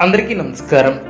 అందరికీ నమస్కారం.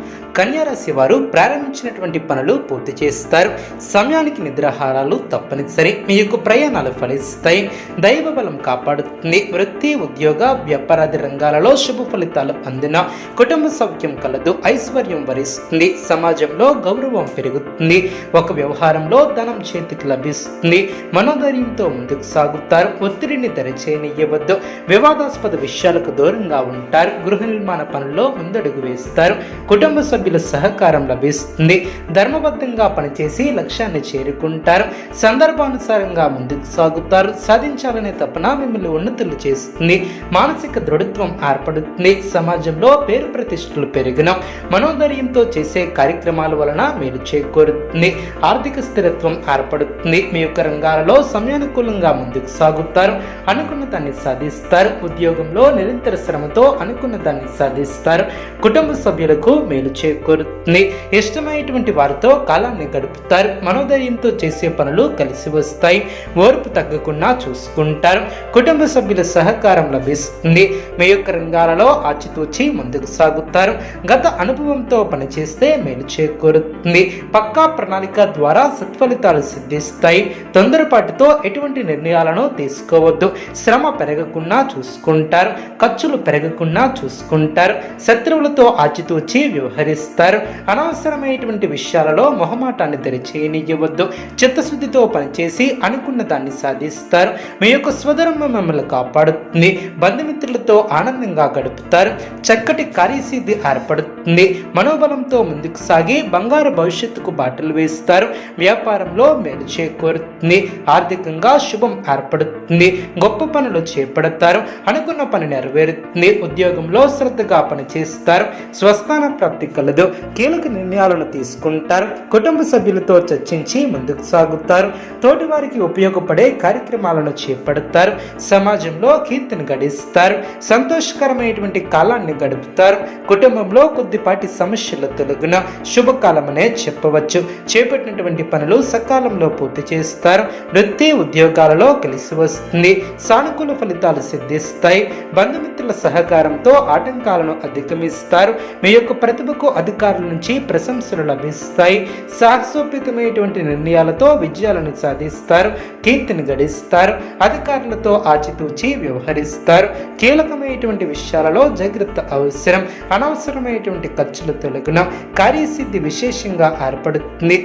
కన్యారాశి వారు ప్రారంభించినటువంటి పనులు పూర్తి చేస్తారు. సమయానికి నిద్రాహారాలు తప్పనిసరి. మీ యొక్క ప్రయాణాలు ఫలిస్తాయి. దైవ బలం కాపాడుతుంది. వృత్తి ఉద్యోగ వ్యాపారాది రంగాలలో శుభ ఫలితాలు అందిన కుటుంబ సౌఖ్యం కలదు. ఐశ్వర్యం వరిస్తుంది. సమాజంలో గౌరవం పెరుగుతుంది. ఒక వ్యవహారంలో ధనం చేతికి లభిస్తుంది. మనోధైర్యంతో ముందుకు సాగుతారు. ఒత్తిడిని దరిచేయనివ్వద్దు వివాదాస్పద విషయాలకు దూరంగా ఉంటారు. గృహ నిర్మాణ పనుల్లో ముందడుగు వేస్తారు. కుటుంబ సభ్యుల సహకారం లభిస్తుంది. ధర్మబద్ధంగా పనిచేసి లక్ష్యాన్ని చేరుకుంటారు. సందర్భానుసారంగా ముందుకు సాగుతారు. సాధించాలనే తపన మిమ్మల్ని ఉన్నతులు చేస్తుంది. మానసిక దృఢత్వం ఏర్పడుతుంది. సమాజంలో పేరు ప్రతిష్టలు పెరిగిన మనోధైర్యంతో చేసే కార్యక్రమాల వలన మీరు చేకూరుతుంది. ఆర్థిక స్థిరత్వం ఏర్పడుతుంది. మీ యొక్క రంగాలలో సమయానుకూలంగా ముందుకు సాగుతారు. అనుకున్న దాన్ని సాధిస్తారు. ఉద్యోగంలో నిరంతర శ్రమతో అనుకున్న దాన్ని సాధిస్తారు. కుటుంబ సభ్యులకు మేలు చేకూరుతుంది. ఇష్టమైనటువంటి వారితో కాలాన్ని గడుపుతారు. మనోధైర్యంతో చేసే పనులు కలిసి వస్తాయి. ఓర్పు తగ్గకుండా చూసుకుంటారు. కుటుంబ సభ్యుల సహకారం లభిస్తుంది. మీ యొక్క రంగాలలో ఆచితూచి ముందుకు సాగుతారు. గత అనుభవంతో పనిచేస్తే మేలు చేకూరుతుంది. పక్కా ప్రణాళిక ద్వారా సత్ఫలితాలు సిద్ధిస్తాయి. తొందరపాటుతో ఎటువంటి నిర్ణయాలను తీసుకోవద్దు. శ్రమ పెరగకుండా చూసుకుంటారు. ఖర్చులు పెరగకుండా చూసుకుంటారు. శత్రువులతో ఆచితూచి వ్యవహరిస్తారు. అనవసరమైనటువంటి విషయాలలో మొహమాటాన్ని తెరిచేయనివ్వద్దు చిత్తశుద్ధితో పనిచేసి అనుకున్న దాన్ని సాధిస్తారు. మీ యొక్క స్వధర్మం మిమ్మల్ని కాపాడుతుంది. బంధుమిత్రులతో ఆనందంగా గడుపుతారు. చక్కటి కార్యసిద్ధి ఏర్పడుతుంది. మనోబలంతో ముందుకు సాగి బంగారు భవిష్యత్తుకు బాటలు వేస్తారు. వ్యాపారంలో మేలు చేకూరుతుంది. ఆర్థికంగా శుభం ఏర్పడుతుంది. గొప్ప పనులు చేపడతారు. అనుకున్న పని నెరవేరుతుంది. ఉద్యోగంలో శ్రద్ధగా పనిచేస్తారు. స్వస్థాన ప్రాప్తి ఉండదు. కీలక నిర్ణయాలను తీసుకుంటారు. కుటుంబ సభ్యులతో చర్చించి ముందుకు సాగుతారు. తోటి వారికి ఉపయోగపడే కార్యక్రమాలను చేపడతారు. సమాజంలో కీర్తిని గడిస్తారు. సంతోషకరమైనటువంటి కాలాన్ని గడుపుతారు. కుటుంబంలో కొద్దిపాటి సమస్యలు తొలగిన శుభకాలమనే చెప్పవచ్చు. చేపట్టినటువంటి పనులు సకాలంలో పూర్తి చేస్తారు. వృత్తి ఉద్యోగాలలో కలిసి వస్తుంది. సానుకూల ఫలితాలు సిద్ధిస్తాయి. బంధుమిత్రుల సహకారంతో ఆటంకాలను అధిగమిస్తారు. మీ యొక్క ప్రతిభకు అధికారుల నుంచి ప్రశంసలు లభిస్తాయి. సాహసోపేతమైనటువంటి నిర్ణయాలతో విజయాలను సాధిస్తారు. కీర్తిని గడిస్తారు. అధికారులతో ఆచితూచి వ్యవహరిస్తారు. కీలకమైనటువంటి విషయాలలో జాగ్రత్త అవసరం. అనవసరమైనటువంటి ఖర్చులు తొలగిన కార్యసిద్ధి విశేషంగా ఏర్పడుతుంది.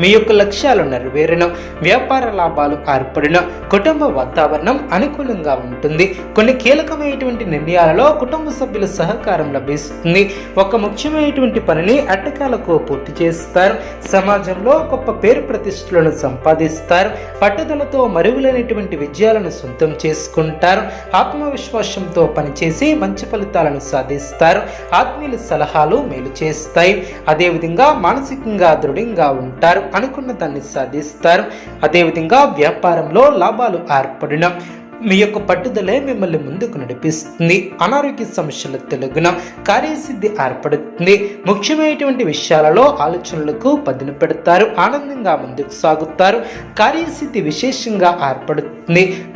మీ యొక్క లక్ష్యాలు నెరవేరిన వ్యాపార లాభాలు ఏర్పడిన కుటుంబ వాతావరణం అనుకూలంగా ఉంటుంది. కొన్ని కీలకమైనటువంటి నిర్ణయాలలో కుటుంబ సభ్యుల సహకారం లభిస్తుంది. ఒక ముఖ్యమైనటువంటి పనిని అట్టకాలకు పూర్తి చేస్తారు. సమాజంలో గొప్ప పేరు ప్రతిష్టలను సంపాదిస్తారు. పట్టుదలతో మరుగులైనటువంటి విజయాలను సొంతం చేసుకుంటారు. ఆత్మవిశ్వాసంతో పనిచేసి మంచి ఫలితాలను సాధిస్తారు. ఆత్మీయుల సలహాలు మేలు చేస్తాయి. అదేవిధంగా మానసికంగా దృఢంగా ఉంటారు. అనుకున్న దాన్ని సాధిస్తారు. అదేవిధంగా వ్యాపారంలో లాభాలు ఏర్పడిన మీ యొక్క పట్టుదలే మిమ్మల్ని ముందుకు నడిపిస్తుంది. అనారోగ్య సమస్యల తెలుగున కార్యసిద్ధి ఏర్పడుతుంది. ముఖ్యమైనటువంటి విషయాలలో ఆలోచనలకు పదును పెడతారు. ఆనందంగా ముందుకు సాగుతారు. కార్యసిద్ధి విశేషంగా ఏర్పడుతుంది.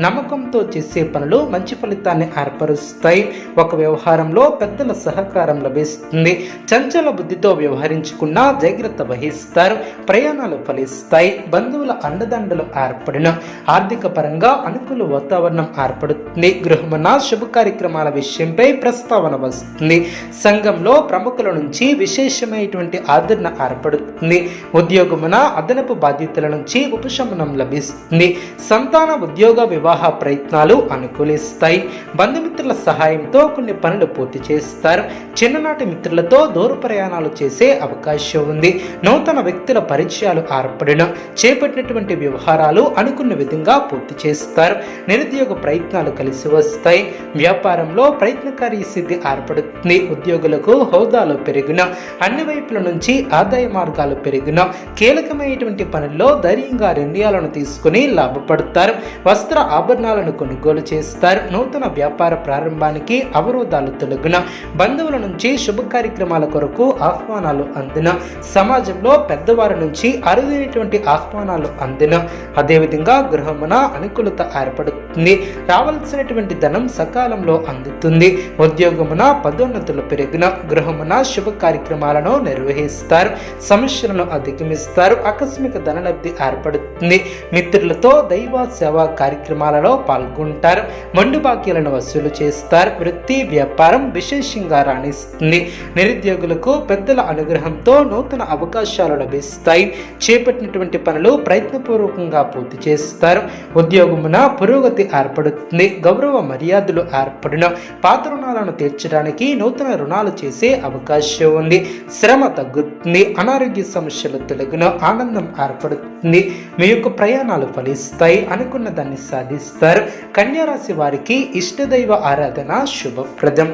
నమ్మకంతో చేసే పనులు మంచి ఫలితాన్ని ఏర్పరుస్తాయి. ఒక వ్యవహారంలో పెద్దల సహకారం లభిస్తుంది. చంచల బుద్ధితో వ్యవహరించకుండా జాగ్రత్త వహిస్తారు. ప్రయాణాలు ఫలిస్తాయి. బంధువుల అండదండలు ఏర్పడిన. ఆర్థిక పరంగా అనుకూల వాతావరణం ఏర్పడుతుంది. గృహమున శుభ కార్యక్రమాల విషయంపై ప్రస్తావన వస్తుంది. సంఘంలో ప్రముఖుల నుంచి విశేషమైనటువంటి ఆదరణ ఏర్పడుతుంది. ఉద్యోగమున అదనపు బాధ్యతల నుంచి ఉపశమనం లభిస్తుంది. సంతాన ఉద్యోగ వివాహ ప్రయత్నాలు అనుకూలిస్తాయి. బంధుమిత్రుల సహాయంతో కొన్ని పనులు పూర్తి చేస్తారు. చిన్ననాటి మిత్రులతో దూర ప్రయాణాలు చేసే అవకాశం ఉంది. నూతన వ్యక్తుల పరిచయాలు ఏర్పడిన చేపట్టినటువంటి వ్యవహారాలు అనుకున్న విధంగా పూర్తి చేస్తారు. నిరుద్యోగ ప్రయత్నాలు కలిసి వస్తాయి. వ్యాపారంలో ప్రయత్నకారి సిద్ధి ఏర్పడుతుంది. ఉద్యోగులకు హోదాలో పెరిగిన అన్ని వైపుల నుంచి ఆదాయ మార్గాలు పెరిగిన కీలకమైనటువంటి పనుల్లో ధైర్యంగా నిర్ణయాలను తీసుకుని లాభపడతారు. వస్త్ర ఆభరణాలను కొనుగోలు చేస్తారు. నూతన వ్యాపార ప్రారంభానికి అవరోధాలు తొలగిన. బంధువుల నుంచి శుభ కార్యక్రమాల కొరకు ఆహ్వానాలు అందిన. సమాజంలో పెద్దవారి నుంచి అరుదైనటువంటి ఆహ్వానాలు అందిన. అదేవిధంగా గృహమున అనుకూలత ఏర్పడుతుంది. రావాల్సినటువంటి ధనం సకాలంలో అందుతుంది. ఉద్యోగమున పదోన్నతులు పెరిగిన. గృహమున శుభ కార్యక్రమాలను నిర్వహిస్తారు. సమస్యలను అధిగమిస్తారు. ఆకస్మిక ధనలబ్ధి ఏర్పడుతుంది. మిత్రులతో దైవ సేవా కార్యక్రమాలలో పాల్గొంటారు. మండు బాకీలను వసూలు చేస్తారు. వృత్తి వ్యాపారం విశేషంగా రాణిస్తుంది. నిరుద్యోగులకు పెద్దల అనుగ్రహంతో నూతన అవకాశాలు లభిస్తాయి. చేపట్టినటువంటి పనులు ప్రయత్నపూర్వకంగా పూర్తి చేస్తారు. ఉద్యోగమున పురోగతి ఏర్పడుతుంది. గౌరవ మర్యాదలు ఏర్పడిన. పాత రుణాలను తీర్చడానికి నూతన రుణాలు చేసే అవకాశం ఉంది. శ్రమ తగ్గుతుంది. అనారోగ్య సమస్యలు తొలగిన. ఆనందం ఏర్పడుతుంది. మీ యొక్క ప్రయాణాలు ఫలిస్తాయి. అనుకున్న ఫలితాన్ని సాధిస్తారు. కన్యారాశి వారికి ఇష్టదైవ ఆరాధన శుభప్రదం.